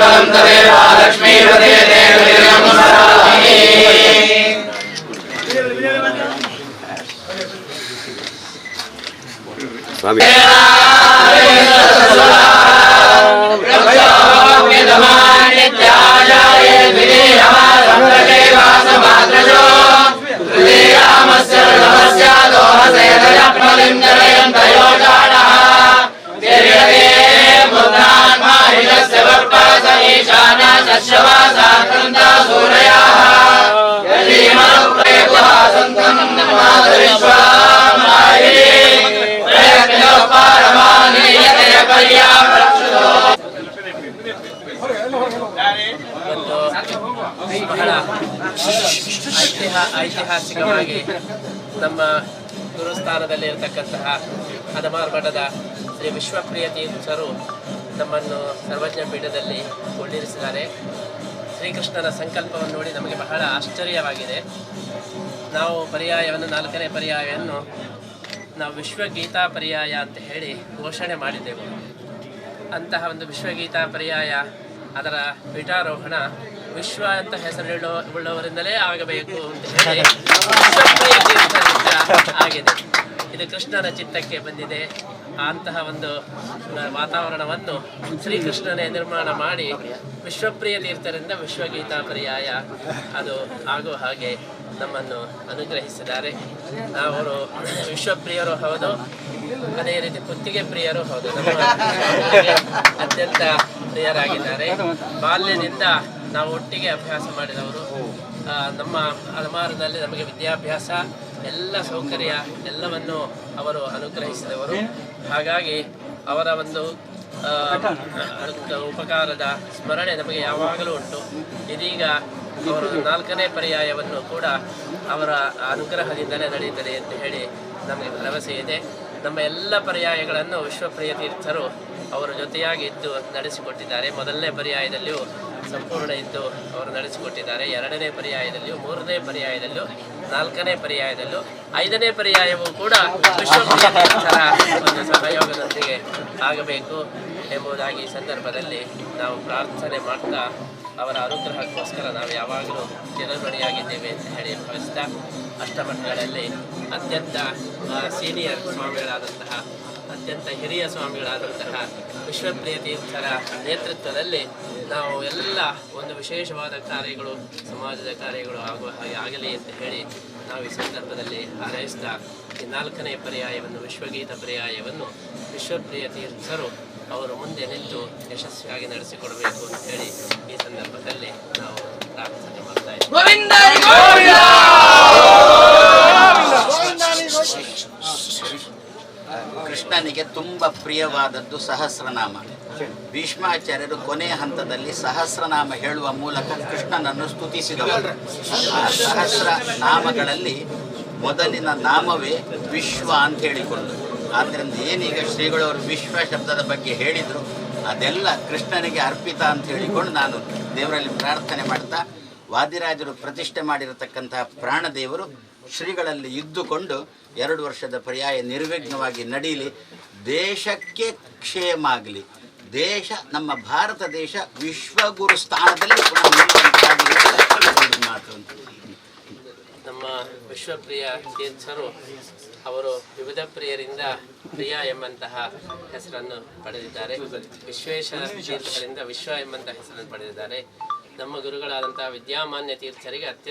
बलन्तरे महालक्ष्मी वदे देवलिनं सरामि स्वामी स्य ಐತಿಹಾಸಿಕವಾಗಿ ನಮ್ಮ ಗುರುಸ್ಥಾನದಲ್ಲಿ ಇರತಕ್ಕಂತಹ ಹದಮಾರು ಮಠದ ಶ್ರೀ ವಿಶ್ವಪ್ರಿಯ ತೀರ್ಥರು ನಮ್ಮನ್ನು ಸರ್ವಜ್ಞ ಪೀಠದಲ್ಲಿ ಕೊಂಡಿರಿಸಿದ್ದಾರೆ ಶ್ರೀಕೃಷ್ಣನ ಸಂಕಲ್ಪವನ್ನು ನೋಡಿ ನಮಗೆ ಬಹಳ ಆಶ್ಚರ್ಯವಾಗಿದೆ. ನಾವು ಪರ್ಯಾಯವನ್ನು, ನಾಲ್ಕನೇ ಪರ್ಯಾಯವನ್ನು ನಾವು ವಿಶ್ವಗೀತಾ ಪರ್ಯಾಯ ಅಂತ ಹೇಳಿ ಘೋಷಣೆ ಮಾಡಿದ್ದೆವು ಅಂತಹ ಒಂದು ವಿಶ್ವಗೀತಾ ಪರ್ಯಾಯ, ಅದರ ಪೀಠಾರೋಹಣ ವಿಶ್ವ ಅಂತ ಹೆಸರುಳ್ಳ ಉಳ್ಳವರಿಂದಲೇ ಆಗಬೇಕು ಅಂತ ಹೇಳಿ ಆಗಿದೆ. ಇದು ಕೃಷ್ಣನ ಚಿತ್ತಕ್ಕೆ ಬಂದಿದೆ. ಅಂತಹ ಒಂದು ವಾತಾವರಣವನ್ನು ಶ್ರೀಕೃಷ್ಣನೇ ನಿರ್ಮಾಣ ಮಾಡಿ ವಿಶ್ವಪ್ರಿಯ ತೀರ್ಥರಿಂದ ವಿಶ್ವಗೀತಾ ಪರ್ಯಾಯ ಅದು ಆಗೋ ಹಾಗೆ ನಮ್ಮನ್ನು ಅನುಗ್ರಹಿಸಿದ್ದಾರೆ. ಅವರು ವಿಶ್ವಪ್ರಿಯರು ಹೌದು. ಅದೇ ರೀತಿ ಕುತ್ತಿಗೆ ಪ್ರಿಯರು ಹೌದು. ನಮ್ಮ ಅತ್ಯಂತ ಪ್ರಿಯರಾಗಿದ್ದಾರೆ. ಬಾಲ್ಯದಿಂದ ನಾವು ಒಟ್ಟಿಗೆ ಅಭ್ಯಾಸ ಮಾಡಿದವರು. ನಮ್ಮ ಅಲಮಾರದಲ್ಲಿ ನಮಗೆ ವಿದ್ಯಾಭ್ಯಾಸ ಎಲ್ಲ ಸೌಕರ್ಯ ಎಲ್ಲವನ್ನು ಅವರು ಅನುಗ್ರಹಿಸಿದವರು. ಹಾಗಾಗಿ ಅವರ ಒಂದು ಉಪಕಾರದ ಸ್ಮರಣೆ ನಮಗೆ ಯಾವಾಗಲೂ ಉಂಟು. ಇದೀಗ ಅವರು ನಾಲ್ಕನೇ ಪರ್ಯಾಯವನ್ನು ಕೂಡ ಅವರ ಅನುಗ್ರಹದಿಂದಲೇ ನಡೆಯುತ್ತದೆ ಎಂದು ಹೇಳಿ ನಮಗೆ ಭರವಸೆ ಇದೆ. ನಮ್ಮ ಎಲ್ಲ ಪರ್ಯಾಯಗಳನ್ನು ವಿಶ್ವಪ್ರಿಯ ತೀರ್ಥರು ಅವರ ಜೊತೆಯಾಗಿ ಇದ್ದು ನಡೆಸಿಕೊಟ್ಟಿದ್ದಾರೆ. ಮೊದಲನೇ ಪರ್ಯಾಯದಲ್ಲಿಯೂ ಸಂಪೂರ್ಣ ಇದ್ದು ಅವರು ನಡೆಸಿಕೊಟ್ಟಿದ್ದಾರೆ. ಎರಡನೇ ಪರ್ಯಾಯದಲ್ಲಿಯೂ, ಮೂರನೇ ಪರ್ಯಾಯದಲ್ಲೂ ನಾಲ್ಕನೇ ಪರ್ಯಾಯದಲ್ಲೂ ಐದನೇ ಪರ್ಯಾಯವೂ ಕೂಡ ಒಂದು ಸಹಯೋಗದೊಂದಿಗೆ ಆಗಬೇಕು ಎಂಬುದಾಗಿ ಸಂದರ್ಭದಲ್ಲಿ ನಾವು ಪ್ರಾರ್ಥನೆ ಮಾಡ್ತಾ ಅವರ ಅನುಗ್ರಹಕ್ಕೋಸ್ಕರ ನಾವು ಯಾವಾಗಲೂ ಚಿರಋಣಿಯಾಗಿದ್ದೇವೆ ಅಂತ ಹೇಳಿ ಭಾವಿಸ್ತಾ ಅಷ್ಟಮಠಗಳಲ್ಲಿ ಅತ್ಯಂತ ಸೀನಿಯರ್ ಸ್ವಾಮಿಗಳಾದಂತಹ ಅತ್ಯಂತ ಹಿರಿಯ ಸ್ವಾಮಿಗಳಾದಂತಹ ವಿಶ್ವಪ್ರಿಯ ತೀರ್ಥರ ನೇತೃತ್ವದಲ್ಲಿ ನಾವು ಎಲ್ಲ ಒಂದು ವಿಶೇಷವಾದ ಕಾರ್ಯಗಳು ಸಮಾಜದ ಕಾರ್ಯಗಳು ಆಗುವ ಹಾಗೆ ಆಗಲಿ ಅಂತ ಹೇಳಿ ನಾವು ಈ ಸಂದರ್ಭದಲ್ಲಿ ಹಾರೈಸ್ತಾ ಈ ನಾಲ್ಕನೇ ಪರ್ಯಾಯವನ್ನು ವಿಶ್ವಗೀತ ಪರ್ಯಾಯವನ್ನು ವಿಶ್ವಪ್ರಿಯ ತೀರ್ಥರು ಅವರು ಮುಂದೆ ನಿಂತು ಯಶಸ್ವಿಯಾಗಿ ನಡೆಸಿಕೊಡಬೇಕು ಅಂತ ಹೇಳಿ ಈ ಸಂದರ್ಭದಲ್ಲಿ ನಾವು ಪ್ರಾರ್ಥನೆ ಮಾಡ್ತಾ ಇದ್ದೇವೆ ಕೃಷ್ಣನಿಗೆ ತುಂಬ ಪ್ರಿಯವಾದದ್ದು ಸಹಸ್ರನಾಮ. ಭೀಷ್ಮಾಚಾರ್ಯರು ಕೊನೆಯ ಹಂತದಲ್ಲಿ ಸಹಸ್ರನಾಮ ಹೇಳುವ ಮೂಲಕ ಕೃಷ್ಣನನ್ನು ಸ್ತುತಿಸಿದವರು. ಆ ಸಹಸ್ರ ನಾಮಗಳಲ್ಲಿ ಮೊದಲಿನ ನಾಮವೇ ವಿಶ್ವ ಅಂತ ಹೇಳಿಕೊಂಡು ಆದ್ದರಿಂದ ಏನೀಗ ಶ್ರೀಗಳವರು ವಿಶ್ವ ಶಬ್ದದ ಬಗ್ಗೆ ಹೇಳಿದರು, ಅದೆಲ್ಲ ಕೃಷ್ಣನಿಗೆ ಅರ್ಪಿತ ಅಂತ ಹೇಳಿಕೊಂಡು ನಾನು ದೇವರಲ್ಲಿ ಪ್ರಾರ್ಥನೆ ಮಾಡ್ತಾ, ವಾದಿರಾಜರು ಪ್ರತಿಷ್ಠೆ ಮಾಡಿರತಕ್ಕಂತಹ ಪ್ರಾಣದೇವರು ಶ್ರೀಗಳಲ್ಲಿ ಇದ್ದುಕೊಂಡು ಎರಡು ವರ್ಷದ ಪರ್ಯಾಯ ನಿರ್ವಿಘ್ನವಾಗಿ ನಡೀಲಿ. ದೇಶಕ್ಕೆ ಕ್ಷೇಮ ಆಗಲಿ. ದೇಶ, ನಮ್ಮ ಭಾರತ ದೇಶ ವಿಶ್ವಗುರು ಸ್ಥಾನದಲ್ಲಿ ನಮ್ಮ ವಿಶ್ವಪ್ರಿಯ ತೀರ್ಥರು ಅವರು ವಿವಿಧ ಪ್ರಿಯರಿಂದ ಪ್ರಿಯ ಎಂಬಂತಹ ಹೆಸರನ್ನು ಪಡೆದಿದ್ದಾರೆ. ವಿಶ್ವೇಶ್ವರ ತೀರ್ಥರಿಂದ ವಿಶ್ವ ಎಂಬಂತಹ ಹೆಸರನ್ನು ಪಡೆದಿದ್ದಾರೆ. ನಮ್ಮ ಗುರುಗಳಾದಂತಹ ವಿದ್ಯಾಮಾನ್ಯ ತೀರ್ಥರಿಗೆ